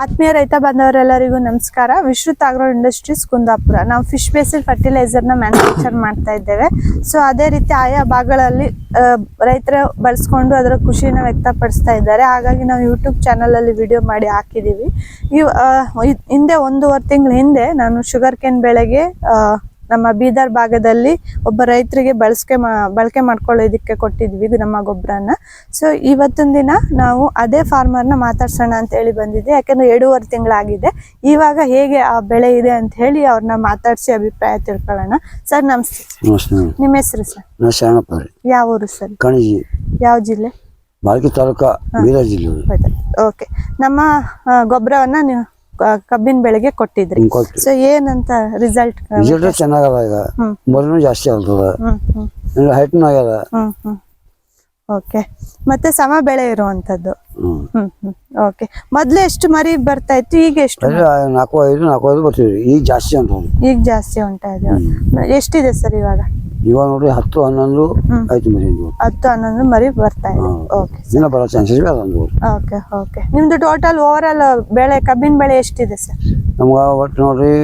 ಆತ್ಮೀಯ ರೈತ ಬಾಂಧವರೆಲ್ಲರಿಗೂ ನಮಸ್ಕಾರ. Vishrut agro industries Kundapura. ನಾವು ಫಿಶ್ ಬೇಸಿಡ್ ಫರ್ಟಿಲೈಸರ್ನ ಮ್ಯಾನುಫ್ಯಾಕ್ಚರ್ ಮಾಡ್ತಾ ಇದ್ದೇವೆ. ಸೊ ಅದೇ ರೀತಿ ಆಯಾ ಭಾಗಗಳಲ್ಲಿ ರೈತರ ಬಳಸ್ಕೊಂಡು ಅದರ ಖುಷಿನ ವ್ಯಕ್ತಪಡಿಸ್ತಾ ಇದ್ದಾರೆ. ಹಾಗಾಗಿ ನಾವು ಯೂಟ್ಯೂಬ್ ಚಾನಲಲ್ಲಿ ವಿಡಿಯೋ ಮಾಡಿ ಹಾಕಿದ್ದೀವಿ ಇದ್- ಹಿಂದೆ ಒಂದೂವರೆ ತಿಂಗಳ ಹಿಂದೆ ನಾನು ಶುಗರ್ ಕೇನ್ ಬೆಳೆಗೆ ನಮ್ಮ ಬೀದರ್ ಭಾಗದಲ್ಲಿ ಒಬ್ಬ ರೈತರಿಗೆ ಬಳಸ್ಕೆ ಮಾ ಬಳಕೆ ಮಾಡ್ಕೊಳ್ಳೋದಕ್ಕೆ ಕೊಟ್ಟಿದ್ವಿ ನಮ್ಮ ಗೊಬ್ಬರನ. ಸೊ ಇವತ್ತಿನ ದಿನ ನಾವು ಅದೇ ಫಾರ್ಮರ್ನ ಮಾತಾಡ್ಸೋಣ ಅಂತ ಹೇಳಿ ಬಂದಿದ್ದೆ. ಯಾಕಂದ್ರೆ ಎರಡೂವರೆ ತಿಂಗಳಾಗಿದೆ. ಇವಾಗ ಹೇಗೆ ಆ ಬೆಳೆ ಇದೆ ಅಂತ ಹೇಳಿ ಅವ್ರನ್ನ ಮಾತಾಡಿಸಿ ಅಭಿಪ್ರಾಯ ತಿಳ್ಕೊಳ್ಳೋಣ. ಸರ್ ನಮಸ್ತೆ ನಿಮ್ಮ ಹೆಸರು ಸರ್ ಯಾವ ಊರು ಸರ್ ಕಣಜಿ. ಯಾವ ಜಿಲ್ಲೆ? ಬಾಲ್ಕಿ ತಾಲೂಕಾ ಬೀದರ್ ಜಿಲ್ಲೆ ಓಕೆ ನಮ್ಮ ಗೊಬ್ಬರವನ್ನ ನೀವು ಕಬ್ಬಿನ ಬೆಳೆಗೆ ಕೊಟ್ಟಿದ್ರಿ. ಸೊ ಏನಂತ ರಿಸಲ್ಟ್ ರಿಸಲ್ಟ್ ಚೆನ್ನಾಗದ ಈಗ. ಮೊದಲು ಜಾಸ್ತಿ ಆಗ್ತದ. ಹೈಟ್ನು ಆಗ್ಯದ. ಹ್ಮ್ ಹ್ಮ್. ಓಕೆ ಮತ್ತೆ ಸಮ ಬೆಳೆ ಇರುವಂತದ್ದು. ಹ್ಮ್. ಹ್ಮ್ ಹ್ಮ್. ಓಕೆ ಮೊದ್ಲು ಎಷ್ಟು ಮರಿ ಬರ್ತಾ ಇತ್ತು? ಈಗ ಎಷ್ಟು ಅದೇ ನಾಲ್ಕು ಐದು ನಾಲ್ಕು ಐದು ಬರ್ತೀವಿ ಈಗ ಜಾಸ್ತಿ ಅಂತ ಈಗ ಜಾಸ್ತಿ ಉಂಟಾ ಇದೆ? ಎಷ್ಟಿದೆ ಸರ್ ಇವಾಗ? ಇವಾಗ ನೋಡ್ರಿ ಹತ್ತು ಹನ್ನೊಂದು. ಆಯ್ತು ಮರಿ. ಹತ್ತು ಹನ್ನೊಂದು ಮರಿ ಬರ್ತಾ ಇದೆ. ಓಕೆ ಇನ್ನ ಬರೋ ಚಾನ್ಸಸ್ ಅದೊಂದು ಓಕೆ ಓಕೆ ನಿಮ್ದು ಟೋಟಲ್ ಓವರ್ ಆಲ್ ಬೆಳೆ ಕಬ್ಬಿನ ಬೆಳೆ ಎಷ್ಟಿದೆ ಸರ್ ನಮ್ಗೆ ಒಟ್ಟು ನೋಡ್ರಿ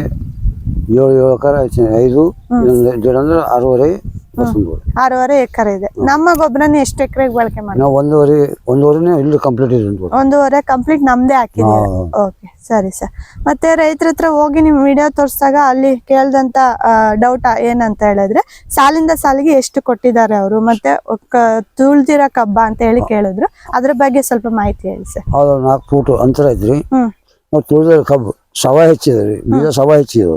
ಏಳು ಏಳು ಎಕರೆ ಐದು ಅಂದ್ರೆ ಆರೂವರೆ ಆರೂವರೆ ಎಕರೆ ಇದೆ. ನಮ್ಮ ಗೊಬ್ಬರನ ಎಷ್ಟು ಎಕರೆಗೆ ಬಳಕೆ ಮಾಡಿ ನಾವು ಒಂದೂವರೆ ಒಂದೂವರೆನೇ ಇಲ್ಲಿ ಕಂಪ್ಲೀಟ್ ಇದೆ ಒಂದೂವರೆ ಕಂಪ್ಲೀಟ್ ನಮ್ದೇ ಹಾಕಿದ್ದೀವಿ. ಓಕೆ ಸರಿ ಸರ್. ಮತ್ತೆ ರೈತರ ಹತ್ರ ಹೋಗಿ ನಿಮ್ ವಿಡಿಯೋ ತೋರಿಸಿದಾಗ ಅಲ್ಲಿ ಕೇಳ್ದಂತ ಡೌಟ್ ಏನಂತ ಹೇಳಿದ್ರೆ ಸಾಲಿಂದ ಸಾಲಿಗೆ ಎಷ್ಟು ಕೊಟ್ಟಿದ್ದಾರೆ ಅವರು? ಮತ್ತೆ ತುಳ್ದಿರೋ ಕಬ್ಬ ಅಂತ ಹೇಳಿ ಕೇಳಿದ್ರು. ಅದ್ರ ಬಗ್ಗೆ ಸ್ವಲ್ಪ ಮಾಹಿತಿ ಹೇಳಿ ಸರ್. ಹೌದು ನಾಲ್ಕು ಫೂಟ್ ಅಂತರ ಇದ್ರಿ. ಹ್ಮ್. ನಾವು ಕಬ್ಬು ಸವ ಹೆಚ್ಚಿದ್ರಿ ಬೀಜ ಸವ ಹೆಚ್ಚಿದ್ರು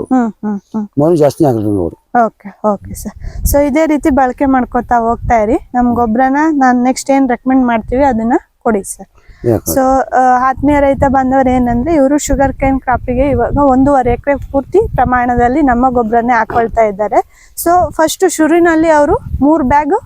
ಮಣ್ಣು ಜಾಸ್ತಿ ಆಗ್ತದೆ ನೋಡಿ ಓಕೆ ಓಕೆ ಸರ್. ಸೊ ಇದೇ ರೀತಿ ಬಳಕೆ ಮಾಡ್ಕೊತಾ ಹೋಗ್ತಾ ಇರಿ. ನಮ್ ಗೊಬ್ಬರನ ನಾನ್ ನೆಕ್ಸ್ಟ್ ಏನ್ ರೆಕಮೆಂಡ್ ಮಾಡ್ತೀವಿ ಅದನ್ನ ಕೊಡಿ ಸರ್. ಸೊ ಆತ್ಮೀಯ ರೈತ ಬಂದವರು ಏನಂದ್ರೆ ಇವರು ಶುಗರ್ ಕೇನ್ ಕ್ರಾಪಿಗೆ ಇವಾಗ ಒಂದೂವರೆ ಎಕರೆ ಪೂರ್ತಿ ಪ್ರಮಾಣದಲ್ಲಿ ನಮ್ಮ ಗೊಬ್ಬರನೇ ಹಾಕೊಳ್ತಾ ಇದ್ದಾರೆ. ಸೊ ಫಸ್ಟ್ ಶುರುವಿನಲ್ಲಿ ಅವರು ಮೂರು ಬ್ಯಾಗ್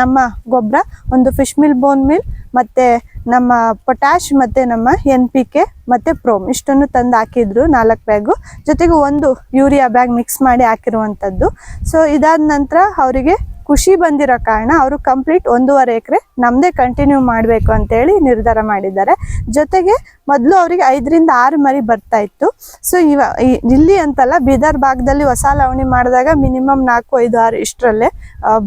ನಮ್ಮ ಗೊಬ್ಬರ ಒಂದು ಫಿಶ್ ಮಿಲ್ ಬೋನ್ ಮಿಲ್ ಮತ್ತೆ ನಮ್ಮ ಪೊಟ್ಯಾಶ್ ಮತ್ತೆ ನಮ್ಮ ಎನ್ ಪಿ ಕೆ ಮತ್ತೆ ಪ್ರೋಮ್ ಇಷ್ಟನ್ನು ತಂದು ಹಾಕಿದ್ರು ನಾಲ್ಕು ಬ್ಯಾಗು ಜೊತೆಗೆ ಒಂದು ಯೂರಿಯಾ ಬ್ಯಾಗ್ ಮಿಕ್ಸ್ ಮಾಡಿ ಹಾಕಿರುವಂಥದ್ದು ಸೊ ಇದಾದ ನಂತರ ಅವರಿಗೆ ಖುಷಿ ಬಂದಿರೋ ಕಾರಣ ಅವರು ಕಂಪ್ಲೀಟ್ ಒಂದೂವರೆ ಎಕರೆ ನಮ್ಮದೇ ಕಂಟಿನ್ಯೂ ಮಾಡಬೇಕು ಅಂತೇಳಿ ನಿರ್ಧಾರ ಮಾಡಿದ್ದಾರೆ. ಜೊತೆಗೆ ಮೊದಲು ಅವರಿಗೆ ಐದರಿಂದ ಆರು ಮರಿ ಬರ್ತಾ ಇತ್ತು. ಸೊ ಇವ ಇಲ್ಲಿ ಅಂತಲ್ಲ ಬೀದರ್ ಭಾಗದಲ್ಲಿ ಹೊಸ ಲವಣಿ ಮಾಡಿದಾಗ ಮಿನಿಮಮ್ ನಾಲ್ಕು, ಐದು, ಆರು ಇಷ್ಟರಲ್ಲೇ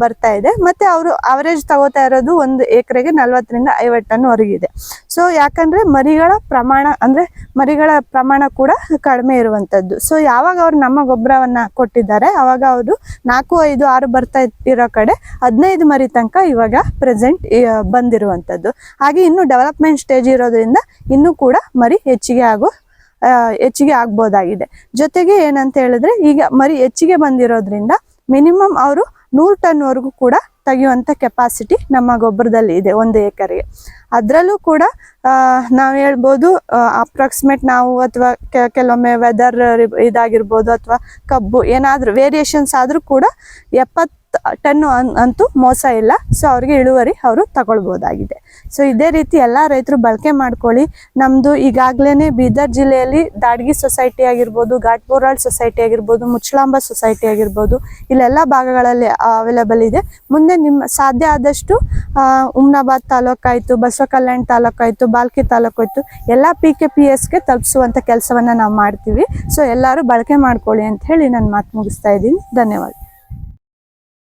ಬರ್ತಾ ಇದೆ. ಮತ್ತೆ ಅವರು ಅವರೇಜ್ ತಗೋತಾ ಇರೋದು ಒಂದು ಎಕರೆಗೆ ನಲ್ವತ್ತರಿಂದ ಐವತ್ತು ಟನ್ ಹೊರಗಿದೆ. ಸೊ ಯಾಕಂದ್ರೆ ಮರಿಗಳ ಪ್ರಮಾಣ, ಅಂದ್ರೆ ಮರಿಗಳ ಪ್ರಮಾಣ ಕೂಡ ಕಡಿಮೆ ಇರುವಂಥದ್ದು ಸೊ ಯಾವಾಗ ಅವ್ರು ನಮ್ಮ ಗೊಬ್ಬರವನ್ನ ಕೊಟ್ಟಿದ್ದಾರೆ, ಅವಾಗ ಅವರು ನಾಲ್ಕು, ಐದು, ಆರು ಬರ್ತಾ ಇರೋ ಕಡೆ ಹದಿನೈದು ಮರಿ ತನಕ ಇವಾಗ ಪ್ರೆಸೆಂಟ್ ಬಂದಿರುವಂತದ್ದು. ಹಾಗೆ ಇನ್ನು ಡೆವಲಪ್ಮೆಂಟ್ ಸ್ಟೇಜ್ ಇರೋದ್ರಿಂದ ಇನ್ನೂ ಕೂಡ ಮರಿ ಹೆಚ್ಚಿಗೆ ಆಗೋ ಹೆಚ್ಚಿಗೆ ಆಗ್ಬೋದಾಗಿದೆ. ಜೊತೆಗೆ ಏನಂತ ಹೇಳಿದ್ರೆ ಈಗ ಮರಿ ಹೆಚ್ಚಿಗೆ ಬಂದಿರೋದ್ರಿಂದ ಮಿನಿಮಮ್ ಅವರು ನೂರು ಟನ್ವರೆಗೂ ಕೂಡ ತೆಗೆಯುವಂಥ ಕೆಪಾಸಿಟಿ ನಮ್ಮ ಗೊಬ್ಬರದಲ್ಲಿ ಇದೆ ಒಂದು ಎಕರೆಗೆ. ಅದರಲ್ಲೂ ಕೂಡ ನಾವು ಹೇಳ್ಬೋದು ಅಪ್ರಾಕ್ಸಿಮೇಟ್ ನಾವು ಅಥವಾ ಕೆಲವೊಮ್ಮೆ ವೆದರ್ ಇದಾಗಿರ್ಬೋದು ಅಥವಾ ಕಬ್ಬು ಏನಾದರೂ ವೇರಿಯೇಷನ್ಸ್ ಆದರೂ ಕೂಡ ಎಪ್ಪತ್ತು ಅನ್ ಅಂತೂ ಮೋಸ ಇಲ್ಲ. ಸೊ ಅವ್ರಿಗೆ ಇಳುವರಿ ಅವರು ತಗೊಳ್ಬೋದಾಗಿದೆ. ಸೊ ಇದೇ ರೀತಿ ಎಲ್ಲ ರೈತರು ಬಳಕೆ ಮಾಡ್ಕೊಳ್ಳಿ. ನಮ್ಮದು ಈಗಾಗಲೇ ಬೀದರ್ ಜಿಲ್ಲೆಯಲ್ಲಿ ದಾಡ್ಗಿ ಸೊಸೈಟಿ ಆಗಿರ್ಬೋದು ಘಾಟ್ಬೋರಾಳ್ ಸೊಸೈಟಿ ಆಗಿರ್ಬೋದು, ಮುಚ್ಚಳಾಂಬ ಸೊಸೈಟಿ ಆಗಿರ್ಬೋದು, ಇಲ್ಲೆಲ್ಲ ಭಾಗಗಳಲ್ಲಿ ಅವೈಲೇಬಲ್ ಇದೆ. ಮುಂದೆ ನಿಮ್ಮ ಸಾಧ್ಯ ಆದಷ್ಟು ಉಮ್ನಾಬಾದ್ ತಾಲೂಕು ಆಯ್ತು ಬಸವ ಕಲ್ಯಾಣ ತಾಲೂಕಾಯಿತು, ಬಾಲ್ಕಿ ತಾಲೂಕಾಯಿತು, ಎಲ್ಲ ಪಿ ಕೆ ಪಿ ಎಸ್ಗೆ ತಲುಪಿಸುವಂಥ ಕೆಲಸವನ್ನು ನಾವು ಮಾಡ್ತೀವಿ. ಸೊ ಎಲ್ಲರೂ ಬಳಕೆ ಮಾಡ್ಕೊಳ್ಳಿ ಅಂತ ಹೇಳಿ ನಾನು ಮಾತು ಮುಗಿಸ್ತಾ ಇದ್ದೀನಿ. ಧನ್ಯವಾದ.